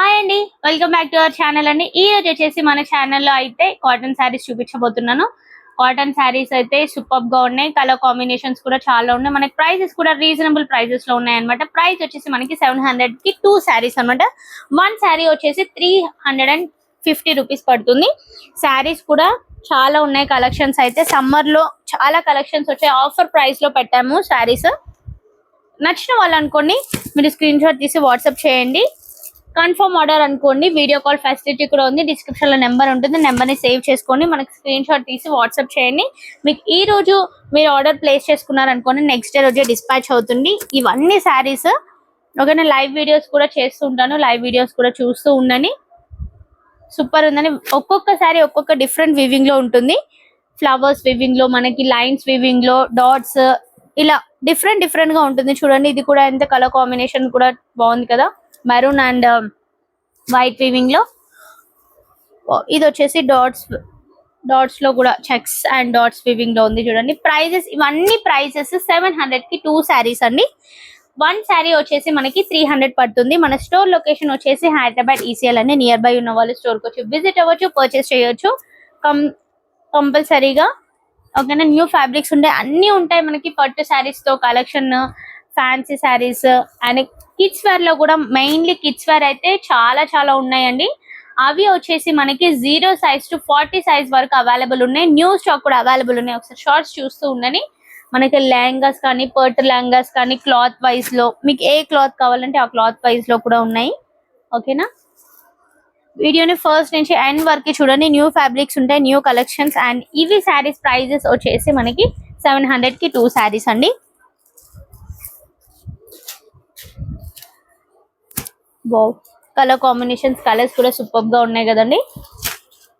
Hi అండి. Welcome back to our channel అండి. ఈ రోజు వచ్చేసి మన ఛానల్లో అయితే కాటన్ శారీస్ చూపించబోతున్నాను. కాటన్ శారీస్ అయితే సూపర్గా ఉన్నాయి. కలర్ కాంబినేషన్స్ కూడా చాలా ఉన్నాయి. మనకి ప్రైసెస్ కూడా రీజనబుల్ ప్రైసెస్లో ఉన్నాయి అనమాట ప్రైస్ వచ్చేసి మనకి సెవెన్ హండ్రెడ్కి టూ శారీస్ అన్నమాట. వన్ శారీ వచ్చేసి three hundred and fifty rupees పడుతుంది. శారీస్ కూడా చాలా ఉన్నాయి కలెక్షన్స్ అయితే. సమ్మర్లో చాలా కలెక్షన్స్ వచ్చాయి. ఆఫర్ ప్రైస్లో పెట్టాము శారీస్ నచ్చిన వాళ్ళు అనుకోండి మీరు స్క్రీన్ షాట్ తీసి వాట్సాప్ చేయండి. కన్ఫర్మ్ ఆర్డర్ అనుకోండి వీడియో కాల్ ఫెసిలిటీ కూడా ఉంది డిస్క్రిప్షన్లో నెంబర్ ఉంటుంది నెంబర్ని సేవ్ చేసుకోండి మనకి స్క్రీన్ షాట్ తీసి వాట్సాప్ చేయండి. మీకు ఈ రోజు మీరు ఆర్డర్ ప్లేస్ చేసుకున్నారు అనుకోండి నెక్స్ట్ డే రోజే డిస్పాచ్ అవుతుంది. ఇవన్నీ శారీస్ ఓకేనా లైవ్ వీడియోస్ కూడా చేస్తూ ఉంటాను లైవ్ వీడియోస్ కూడా చూస్తూ ఉండండి. సూపర్ ఉందని ఒక్కొక్క శారీ ఒక్కొక్క డిఫరెంట్ వివింగ్లో ఉంటుంది. ఫ్లవర్స్ వివింగ్లో మనకి లైన్స్ వివింగ్లో డాట్స్ ఇలా డిఫరెంట్ డిఫరెంట్గా ఉంటుంది. చూడండి ఇది కూడా ఎంత కలర్ కాంబినేషన్ కూడా బాగుంది కదా. మెరూన్ అండ్ వైట్ వివింగ్లో. ఇది వచ్చేసి డాట్స్ డాట్స్లో కూడా చెక్స్ అండ్ డాట్స్ వివింగ్లో ఉంది చూడండి. ప్రైజెస్ ఇవన్నీ ప్రైజెస్ సెవెన్ హండ్రెడ్కి టూ శారీస్ అండి. వన్ శారీ వచ్చేసి మనకి త్రీ హండ్రెడ్ పడుతుంది. మన స్టోర్ లొకేషన్ వచ్చేసి హైదరాబాద్ ఈసీఎల్ అని నియర్ బై ఉన్న వాళ్ళు స్టోర్కి వచ్చి విజిట్ అవ్వచ్చు పర్చేస్ చేయొచ్చు. కం కంపల్సరీగా ఓకేనా? న్యూ ఫ్యాబ్రిక్స్ ఉంటాయి అన్ని ఉంటాయి మనకి పట్టు శారీస్తో collection fancy saris and kids వేర్లో కూడా మెయిన్లీ కిడ్స్ వేర్ అయితే చాలా చాలా ఉన్నాయండి. అవి వచ్చేసి మనకి zero size to forty size వరకు అవైలబుల్ ఉన్నాయి. న్యూ స్టాక్ కూడా అవైలబుల్ ఉన్నాయి. ఒకసారి షార్ట్స్ చూస్తూ ఉండని మనకి లెహంగాస్ కానీ పర్ట్ లెహంగాస్ కానీ క్లాత్ వైజ్లో మీకు ఏ క్లాత్ కావాలంటే ఆ క్లాత్ వైజ్లో కూడా ఉన్నాయి. ఓకేనా? వీడియోని ఫస్ట్ నుంచి ఎండ్ వరకు చూడండి. న్యూ ఫ్యాబ్రిక్స్ ఉంటాయి న్యూ కలెక్షన్స్ అండ్ ఇవి శారీస్ ప్రైజెస్ వచ్చేసి మనకి సెవెన్ హండ్రెడ్కి టూ శారీస్ అండి. వావ్ కలర్ కాంబినేషన్స్ కలర్స్ కూడా సూపర్గా ఉన్నాయి కదండి.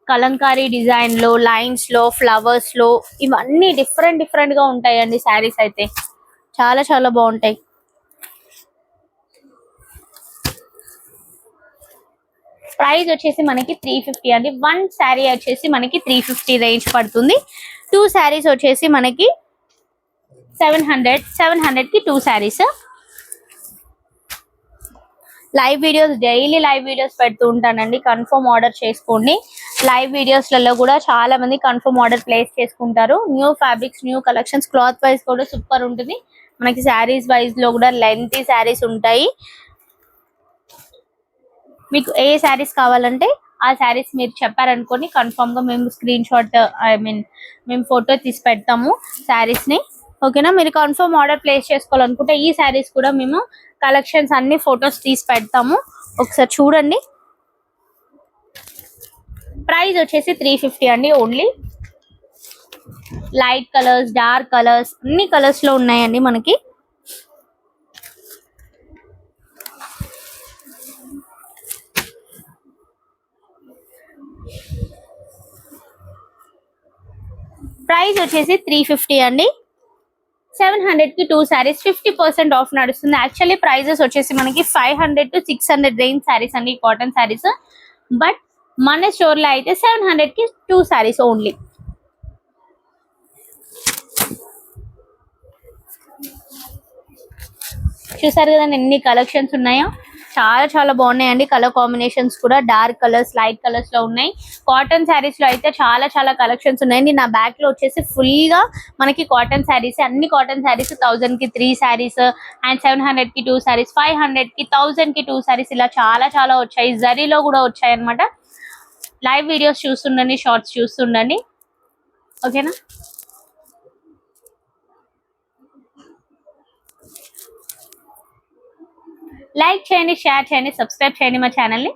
కలంకారీ డిజైన్లో లైన్స్లో ఫ్లవర్స్లో ఇవన్నీ డిఫరెంట్ డిఫరెంట్గా ఉంటాయండి శారీస్ అయితే. చాలా చాలా బాగుంటాయి. ప్రైస్ వచ్చేసి మనకి త్రీ ఫిఫ్టీ అండి. వన్ శారీ వచ్చేసి మనకి త్రీ ఫిఫ్టీ రేంజ్ పడుతుంది. టూ శారీస్ వచ్చేసి మనకి సెవెన్ హండ్రెడ్ సెవెన్ హండ్రెడ్కి two saris live videos daily live videos పెడుతూ ఉంటానండి. కన్ఫర్మ్ ఆర్డర్ చేసుకోండి. లైవ్ వీడియోస్లలో కూడా చాలా మంది కన్ఫర్మ్ ఆర్డర్ ప్లేస్ చేసుకుంటారు. New fabrics new collections cloth wise కూడా సూపర్ ఉంటుంది. మనకి శారీస్ వైజ్లో కూడా లెంతీ శారీస్ ఉంటాయి. మీకు ఏ శారీస్ కావాలంటే ఆ శారీస్ మీరు చెప్పారనుకోని కన్ఫర్మ్గా మేము స్క్రీన్ షాట్ ఐ మీన్ మేము ఫోటో తీసి పెడతాము శారీస్ని ఓకేనా? మీరు కన్ఫర్మ్ ఆర్డర్ ప్లేస్ చేసుకోవాలనుకుంటే ఈ శారీస్ కూడా మేము కలెక్షన్స్ అన్ని ఫొటోస్ తీసి పెడతాము. ఒకసారి చూడండి. ప్రైస్ వచ్చేసి త్రీ ఫిఫ్టీ అండి only light colours dark colours అన్ని కలర్స్లో ఉన్నాయండి మనకి. ప్రైస్ వచ్చేసి త్రీ ఫిఫ్టీ అండి. సెవెన్ హండ్రెడ్కి two saris fifty percent off నడుస్తుంది. యాక్చువల్లీ ప్రైజెస్ వచ్చేసి మనకి five hundred to six hundred range saris అండి కాటన్ శారీస్ బట్ మన స్టోర్లో అయితే సెవెన్ హండ్రెడ్కి టూ శారీస్ ఓన్లీ చూసారు కదండి ఎన్ని కలెక్షన్స్ ఉన్నాయో? చాలా చాలా బాగున్నాయండి. కలర్ కాంబినేషన్స్ కూడా డార్క్ కలర్స్ లైట్ కలర్స్లో ఉన్నాయి. కాటన్ శారీస్లో అయితే చాలా చాలా కలెక్షన్స్ ఉన్నాయండి నా బ్యాగ్లో వచ్చేసి ఫుల్గా మనకి కాటన్ శారీస్ అన్ని కాటన్ శారీస్ థౌసండ్కి త్రీ శారీస్ అండ్ సెవెన్ హండ్రెడ్కి టూ శారీస్ ఫైవ్ హండ్రెడ్కి థౌసండ్కి టూ శారీస్ ఇలా చాలా చాలా వచ్చాయి. జరీలో కూడా వచ్చాయి అనమాట లైవ్ వీడియోస్ చూస్తుండండి షార్ట్స్ చూస్తుండండి. ఓకేనా లైక్ చేయండి షేర్ చేయండి సబ్స్క్రైబ్ చేయండి మా ఛానల్ని.